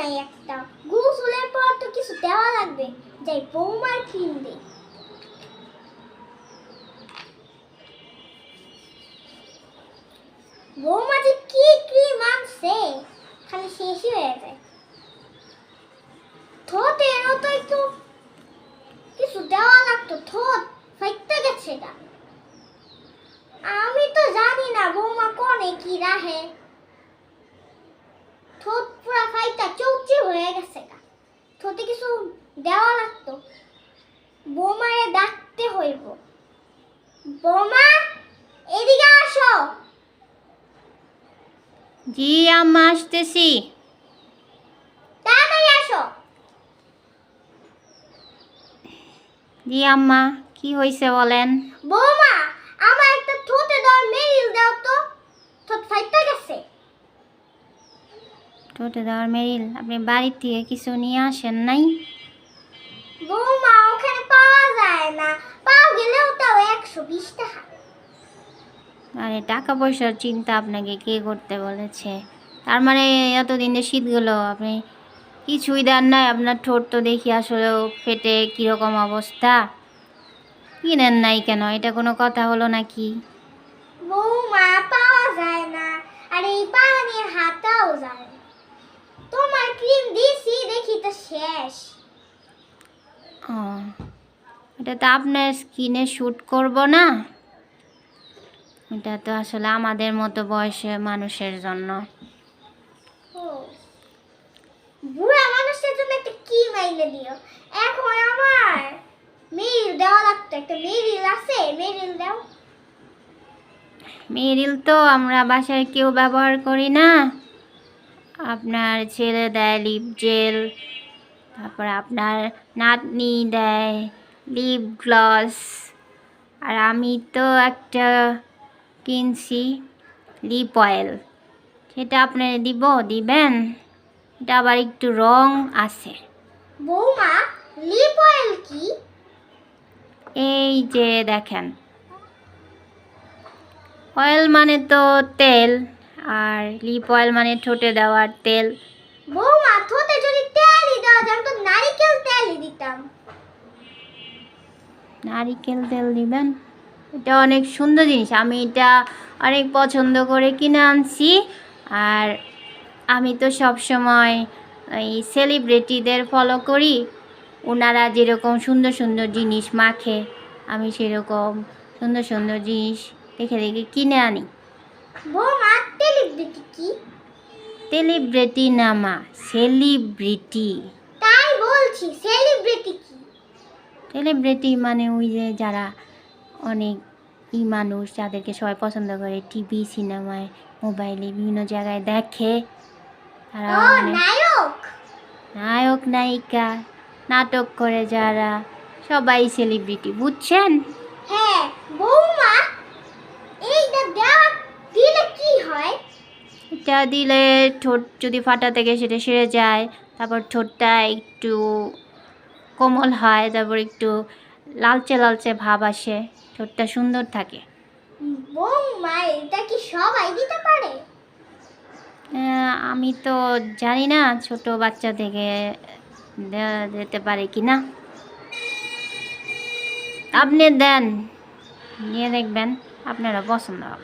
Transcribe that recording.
নাই একটা। গোসলের পর তো কিছু দেওয়া লাগবে। যাই বৌমার দে। বৌমা যে কি ক্রিম আনছে, খালি শেষই হয়ে যায়। ঠোঁটেরও তো একটু কিছু দেওয়া লাগতো। ঠোঁট ফাইতে গেছে আমি তো জানি না বৌমা কোনে কি রাহে। ঠোঁট পুরা ফাইটা চৌচি হয়ে গেছে গা। ঠোঁটে কিছু দেওয়া লাগতো। বৌমারে ডাকতে হইব বৌমা এদিকে আসো জি আম্মা আসতেছি। তাড়াতাড়ি আসো জি আম্মা কি হয়েছে বলেন? বৌমা আমার একটা ঠোঁটে দাও মেরিল দাও তো। ঠোঁট ফাইটা টোটে দেওয়ার মেরিল আপনি বাড়ির থেকে কিছু নিয়ে আসেন নাই? বৌমা ওখানে পাওয়া যায় না। পাওয়া গেলেও তাও একশো বিশ টাকা। আরে টাকা পয়সার চিন্তা আপনাকে কে করতে বলেছে? তার মানে এতদিন যে শীতগুলো আপনি কিছুই দেন নাই। আপনার ঠোঁট তো দেখি আসলেও ফেটে কীরকম অবস্থা। কিনেন নাই কেন? এটা কোনো কথা হলো নাকি? বৌমা পাওয়া যায় না। আর এই পানি হাতাও যায় না। তোমার ক্রিম দিছি দেখি তো শেষ। ও এটা তো আপনার স্কিনে শ্যুট করব না? এটা তো আসলে আমাদের মতো বয়সের মানুষের জন্য। বুড়া মানুষের জন্য একটা কি মাইলে দিও। এখন আমার মেরিল দেওয়া লাগতো একটা মেরিল আছে মেরিল দাও। মেরিল তো আমরা বাসায় কেউ ব্যবহার করি না। আপনার ছেলে দেয় লিপ জেল তারপর আপনার নাতনি দেয় লিপ গ্লস আর আমি তো একটা কিনছি লিপ অয়েল সেটা আপনার দিব দিবেন? এটা আবার একটু রং আছে। বৌমা লিপ অয়েল কি? এই যে দেখেন। অয়েল মানে তো তেল। আর লিপ অয়েল মানে ঠোঁটে দেওয়ার তেল। বৌমা থোতে যদি তেলই দেওয়া যায় তো নারিকেল তেলই দিতাম। নারিকেল তেল দিবেন? এটা অনেক সুন্দর জিনিস। আমি এটা অনেক পছন্দ করে কিনে আনছি। আর আমি তো সব সময় এই সেলিব্রিটিদের ফলো করি। ওনারা যেরকম সুন্দর সুন্দর জিনিস মাখে আমি সেরকম সুন্দর সুন্দর জিনিস দেখে দেখে কিনে আনি। বৌমা সেলিব্রিটি কি সেলিব্রিটি না মা সেলিব্রিটি তাই বলছি সেলিব্রিটি কি? সেলিব্রিটি মানে ওই যে যারা অনেক ই মানুষ যাদেরকে সবাই পছন্দ করে টিভি সিনেমায় মোবাইলে বিভিন্ন জায়গায় দেখে। তারা মানে নায়ক? নায়ক নায়িকা নাটক করে যারা সবাই সেলিব্রিটি বুঝছেন? হ্যাঁ বৌমা এইটা দেওয়া এটা দিলে ঠোঁট যদি ফাটা থেকে সেটা সেরে যায় তারপর ঠোঁটটা একটু কোমল হয় তারপর একটু লালচে লালচে ভাব আসে ঠোঁটটা সুন্দর থাকে। বৌমা এটা কি সবাই দিতে পারে? আমি তো জানি না ছোট বাচ্চা থেকে দেওয়া যেতে পারে কি না। আপনি দেন নিয়ে দেখবেন আপনারা পছন্দ হবে।